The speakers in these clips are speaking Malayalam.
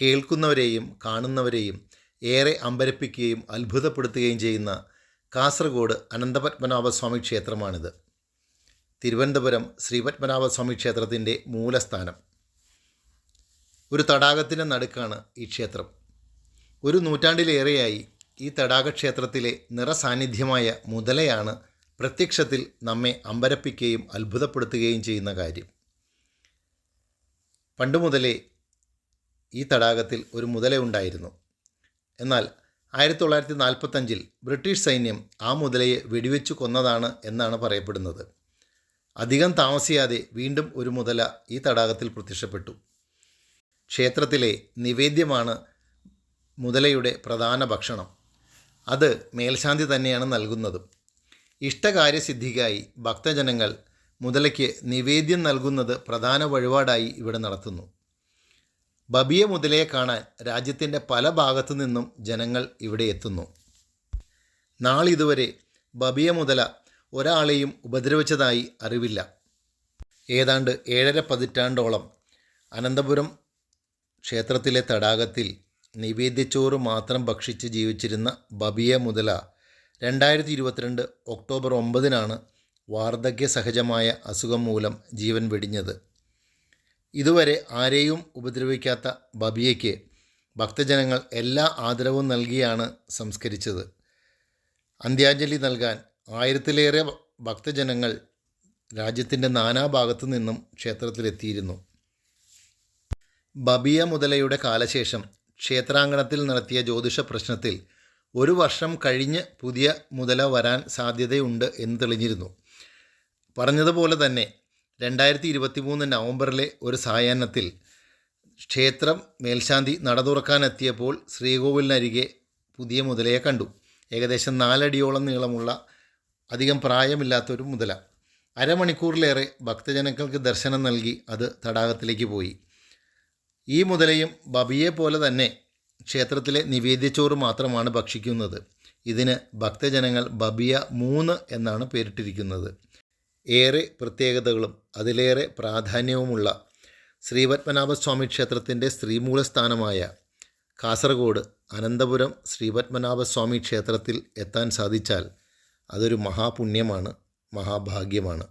കേൾക്കുന്നവരെയും കാണുന്നവരെയും ഏറെ അമ്പരപ്പിക്കുകയും അത്ഭുതപ്പെടുത്തുകയും ചെയ്യുന്ന കാസർഗോഡ് അനന്തപത്മനാഭസ്വാമി ക്ഷേത്രമാണിത്. തിരുവനന്തപുരം ശ്രീപത്മനാഭസ്വാമി ക്ഷേത്രത്തിന്റെ മൂലസ്ഥാനം. ഒരു തടാകത്തിന്റെ നടുക്കാണ് ഈ ക്ഷേത്രം. ഒരു നൂറ്റാണ്ടിലേറെയായി ഈ തടാകക്ഷേത്രത്തിലെ നിറസാന്നിധ്യമായ മുതലയാണ് പ്രത്യക്ഷത്തിൽ നമ്മെ അമ്പരപ്പിക്കുകയും അത്ഭുതപ്പെടുത്തുകയും ചെയ്യുന്ന കാര്യം. പണ്ടു മുതലേ ഈ തടാകത്തിൽ ഒരു മുതല ഉണ്ടായിരുന്നു. എന്നാൽ ആയിരത്തി തൊള്ളായിരത്തി നാൽപ്പത്തഞ്ചിൽ ബ്രിട്ടീഷ് സൈന്യം ആ മുതലയെ വെടിവെച്ചു കൊന്നതാണ് എന്നാണ് പറയപ്പെടുന്നത്. അധികം താമസിയാതെ വീണ്ടും ഒരു മുതല ഈ തടാകത്തിൽ പ്രത്യക്ഷപ്പെട്ടു. ക്ഷേത്രത്തിലെ നിവേദ്യമാണ് മുതലയുടെ പ്രധാന ഭക്ഷണം. അത് മേൽശാന്തി തന്നെയാണ് നൽകുന്നതും. ഇഷ്ടകാര്യസിദ്ധിക്കായി ഭക്തജനങ്ങൾ മുതലയ്ക്ക് നിവേദ്യം നൽകുന്നത് പ്രധാന വഴിപാടായി ഇവിടെ നടത്തുന്നു. ബബിയ മുതലയെ കാണാൻ രാജ്യത്തിന്റെ പല ഭാഗത്തു നിന്നും ജനങ്ങൾ ഇവിടെ എത്തുന്നു. നാളിതുവരെ ബബിയ മുതല ഒരാളെയും ഉപദ്രവിച്ചതായി അറിവില്ല. ഏതാണ്ട് ഏഴര പതിറ്റാണ്ടോളം അനന്തപുരം ക്ഷേത്രത്തിലെ തടാകത്തിൽ നിവേദ്യച്ചോറ് മാത്രം ഭക്ഷിച്ച് ജീവിച്ചിരുന്ന ബബിയ മുതല രണ്ടായിരത്തി ഇരുപത്തിരണ്ട് ഒക്ടോബർ ഒമ്പതിനാണ് വാർദ്ധക്യ സഹജമായ അസുഖം മൂലം ജീവൻ വെടിഞ്ഞത്. ഇതുവരെ ആരെയും ഉപദ്രവിക്കാത്ത ബബിയയ്ക്ക് ഭക്തജനങ്ങൾ എല്ലാ ആദരവും നൽകിയാണ് സംസ്കരിച്ചത്. അന്ത്യാഞ്ജലി നൽകാൻ ആയിരത്തിലേറെ ഭക്തജനങ്ങൾ രാജ്യത്തിന്റെ നാനാഭാഗത്തു നിന്നും ക്ഷേത്രത്തിലെത്തിയിരുന്നു. ബബിയ മുതലയുടെ കാലശേഷം ക്ഷേത്രാങ്കണത്തിൽ നടത്തിയ ജ്യോതിഷ പ്രശ്നത്തിൽ ഒരു വർഷം കഴിഞ്ഞ് പുതിയ മുതല വരാൻ സാധ്യതയുണ്ട് എന്ന് തെളിഞ്ഞിരുന്നു. പറഞ്ഞതുപോലെ തന്നെ രണ്ടായിരത്തി ഇരുപത്തി മൂന്ന് നവംബറിലെ ഒരു സായാഹ്നത്തിൽ ക്ഷേത്രം മേൽശാന്തി നട തുറക്കാനെത്തിയപ്പോൾ ശ്രീകോവിലിനരികെ പുതിയ മുതലയെ കണ്ടു. ഏകദേശം നാലടിയോളം നീളമുള്ള അധികം പ്രായമില്ലാത്തൊരു മുതല. അരമണിക്കൂറിലേറെ ഭക്തജനങ്ങൾക്ക് ദർശനം നൽകി അത് തടാകത്തിലേക്ക് പോയി. ഈ മുതലയും ബബിയെ പോലെ തന്നെ ക്ഷേത്രത്തിലെ നിവേദ്യച്ചോറ് മാത്രമാണ് ഭക്ഷിക്കുന്നത്. ഇതിന് ഭക്തജനങ്ങൾ ബബിയ മൂന്ന് എന്നാണ് പേരിട്ടിരിക്കുന്നത്. ഏറെ പ്രത്യേകതകളും അതിലേറെ പ്രാധാന്യവുമുള്ള ശ്രീപത്മനാഭസ്വാമി ക്ഷേത്രത്തിന്റെ ശ്രീമൂലസ്ഥാനമായ കാസർഗോഡ് അനന്തപുരം ശ്രീപത്മനാഭസ്വാമി ക്ഷേത്രത്തിൽ എത്താൻ സാധിച്ചാൽ അതൊരു മഹാപുണ്യമാണ് മഹാഭാഗ്യമാണ്.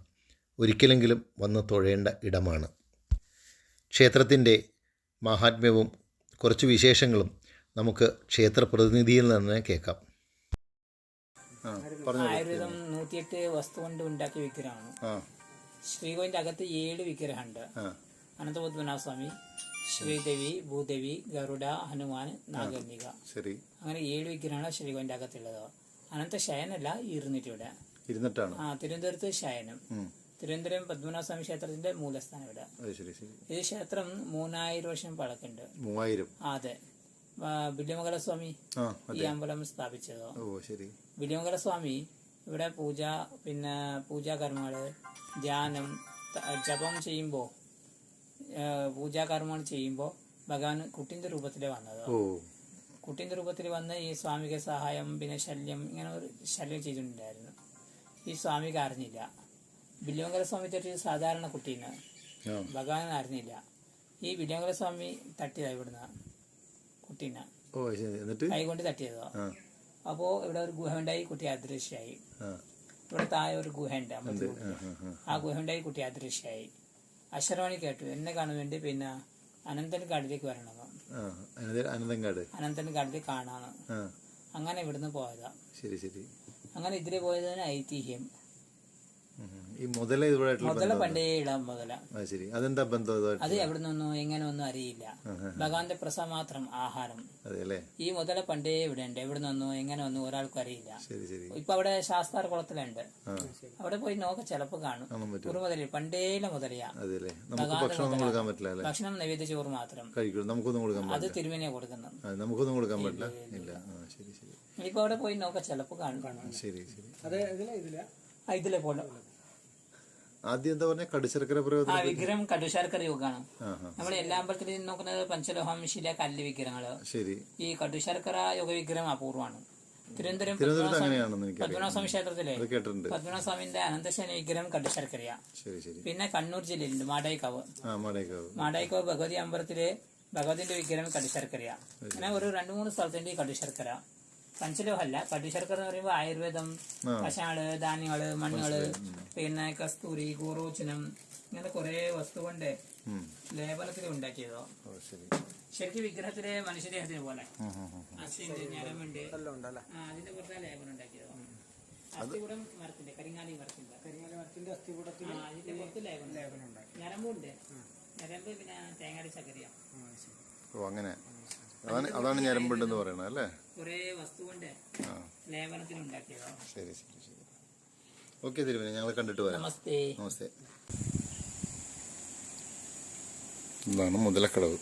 ഒരിക്കലെങ്കിലും വന്ന് തൊഴേണ്ട ഇടമാണ്. ക്ഷേത്രത്തിന്റെ മഹാത്മ്യവും കുറച്ച് വിശേഷങ്ങളും നമുക്ക് ക്ഷേത്ര പ്രതിനിധിയിൽ നിന്ന് കേൾക്കാം. ആയുർവേദം നൂറ്റിയെട്ട് വസ്തു കൊണ്ട് ഉണ്ടാക്കിയ വിഗ്രഹമാണ്. ശ്രീകോവിന്റെ അകത്ത് ഏഴ് വിഗ്രഹമുണ്ട്. അനന്ത അനന്തപത്മനാഭ സ്വാമി ശ്രീദേവി ഭൂദേവി ഗരുഡ ഹനുമാൻ നാഗർണിക ശരി. അങ്ങനെ ഏഴ് വിഗ്രഹമാണ് ശ്രീകോവിന്റെ അകത്തുള്ളത്. അനന്ത ശയനല്ല ഇരുന്നിട്ടിവിടെ. ഇരുന്നിട്ടാണ്. ആ തിരുവനന്തപുരത്ത് ശയനം. തിരുവനന്തപുരം പത്മനാഭ സ്വാമി ക്ഷേത്രത്തിന്റെ മൂലസ്ഥാനം ഇവിടെ. ഈ ക്ഷേത്രം മൂന്നായിരം വർഷം പഴക്കുണ്ട് മൂവായിരം. അതെ. ആ, ബില്യമംഗല സ്വാമി ആ ഈ അമ്പലം സ്ഥാപിച്ചത്? ഓ ശരി. വില്യമംഗല സ്വാമി ഇവിടെ പൂജ പിന്നെ പൂജാകർമ്മങ്ങൾ ധ്യാനം ജപം ചെയ്യുമ്പോൾ പൂജാകർമ്മങ്ങൾ ചെയ്യുമ്പോൾ ഭഗവാൻ കുട്ടിന്റെ രൂപത്തിൽ വന്നത്. കുട്ടിന്റെ രൂപത്തിൽ വന്ന് ഈ സ്വാമിക്ക് സഹായം പിന്നെ ശല്യം ഇങ്ങനെ ഒരു ശല്യം ചെയ്തിട്ടുണ്ടായിരുന്നു. ഈ സ്വാമിക്ക് അറിഞ്ഞില്ല. വില്യമംഗല സ്വാമി തട്ടി സാധാരണ കുട്ടീനെ ഭഗവാൻ അറിഞ്ഞില്ല. ഈ വില്യമംഗല സ്വാമി തട്ടിയതാ ഇവിടുന്ന് കുട്ടീനെ. കൈകൊണ്ട് തട്ടിയതാ. ആ അപ്പോ ഇവിടെ ഒരു ഗുഹ ഉണ്ടായി കുട്ടി അദൃശ്യായി ഇവിടെ താഴെ ഒരു ഗുഹയുണ്ട് അമ്പലത്തിൽ ആ ഗുഹ ഉണ്ടായി കുട്ടി അദൃശ്യായി അശ്വരവാണി കേട്ടു. എന്നെ കാണാൻ വേണ്ടി പിന്നെ അനന്തൻകാടിലേക്ക് വരണമെന്ന് ആ അനന്തൻകാടിലേക്ക് കാണാന്ന്. ആ. അങ്ങനെ ഇവിടുന്ന് പോയതാ. ശരി ശരി. അങ്ങനെ ഇതിലെ പോയതിന് ഐതിഹ്യം. ഈ മുതല മുതല പണ്ടേ ഇടാം മുതല. ശരി അതെന്താ ബന്ധം അത് എവിടെ നിന്നോ എങ്ങനെ ഒന്നും അറിയില്ല ഭഗവാന്റെ പ്രസാദം മാത്രം ആഹാരം. അതെ ഈ മുതല പണ്ടേ ഇവിടെ ഉണ്ട് എവിടെ നിന്നോ എങ്ങനെ ഒന്നും ഒരാൾക്കും അറിയില്ല. ശരി ശരി. ഇപ്പൊ അവിടെ ശാസ്താർ കുളത്തിലുണ്ട്. അവിടെ പോയി നോക്ക ചിലപ്പോ കാണും. ഒരു മുതല പണ്ടേല മുതലയാ. അതെ നമുക്ക് ഭക്ഷണമൊന്നും കൊടുക്കാൻ പറ്റില്ല അല്ലേ? ഭക്ഷണം നൈവേദ്യ ചോറ് മാത്രം. നമുക്കൊന്നും കൊടുക്കാൻ അത് തിരുമേനിയാ കൊടുക്കുന്നത്. നമുക്കൊന്നും കൊടുക്കാൻ പറ്റില്ല. ഇല്ല ആ ശരി ശരി. ഇപ്പൊ അവിടെ പോയി നോക്ക ചിലപ്പോ കാണും. ശരി ശരി. ഇതിലെ. പോലെ. ആദ്യം എന്താ പറഞ്ഞ? കടുശർക്കര ആ വിഗ്രഹം കടുശർക്കര യുഗമാണ് നമ്മൾ എല്ലാ അമ്പലത്തിലും നോക്കുന്നത് പഞ്ചലോഹം ശില കല്ല് വിഗ്രഹങ്ങൾ. ശരി. ഈ കടുശർക്കര യുഗ വിഗ്രഹം അപൂർവമാണ്. തിരുവനന്തപുരം പത്മനാഭസ്വാമി ക്ഷേത്രത്തിലെ പത്മനാഭസ്വാമിന്റെ അനന്തശയന വിഗ്രഹം കടുശർക്കരയാ. ശരി ശരി. പിന്നെ കണ്ണൂർ ജില്ലയിലുണ്ട് മാടായിക്കാവ് മാടായിക്കാവ് ഭഗവതി അമ്പലത്തിലെ ഭഗവതിന്റെ വിഗ്രഹം കടുശർക്കരയാ. അങ്ങനെ ഒരു രണ്ടു മൂന്ന് സ്ഥലത്തിന്റെ കടുശർക്കര. പഞ്ചലോഹല്ല. കടുശർക്കര എന്ന് പറയുമ്പോൾ ആയുർവേദം പശാൾ കഷാൾ ധാന്യങ്ങൾ മണ്ണുകൾ പിന്നെ കസ്തൂരി ഗോറോചനം ഇങ്ങനെ കുറെ വസ്തു കൊണ്ട് ലേബലത്തിൽ ലേപനത്തിൽ ഉണ്ടാക്കിയതോ. ശരിക്കും വിഗ്രഹത്തിലെ മനുഷ്യദേഹത്തിന് പോലെ. അസ്ഥിണ്ട് ഞരമുണ്ട് അതിന്റെ പുറത്തെ ലേപനം ഉണ്ടാക്കിയതോ. അസ്ഥികൂടം മരത്തിന്റെ കരിങ്ങാലി മരത്തിന്റെ കരിങ്ങാലി മരത്തിന്റെ അസ്ഥികൂടത്തിൽ അതിന്റെ പുറത്ത് ലേപനം ലേപനം ഉണ്ടാക്കി. ഞരമ്പുണ്ട്. ഞരമ്പ് പിന്നെ തേങ്ങാടി ചക്കരിയാണ് ഓ അങ്ങനെ. അതാണ് അതാണ് ഞരമ്പുണ്ടെന്ന് പറയണത് അല്ലേ? കുറെ വസ്തു കൊണ്ട് ആ. ലേപനത്തിൽ ഉണ്ടാക്കിയതോ ശരി ശരി ശരി. ഓക്കെ തിരുവനെ ഞങ്ങൾ കണ്ടിട്ട് വരാം. നമസ്തേ. നമസ്തേ. ഇതാണ് മുതലക്കടവ്.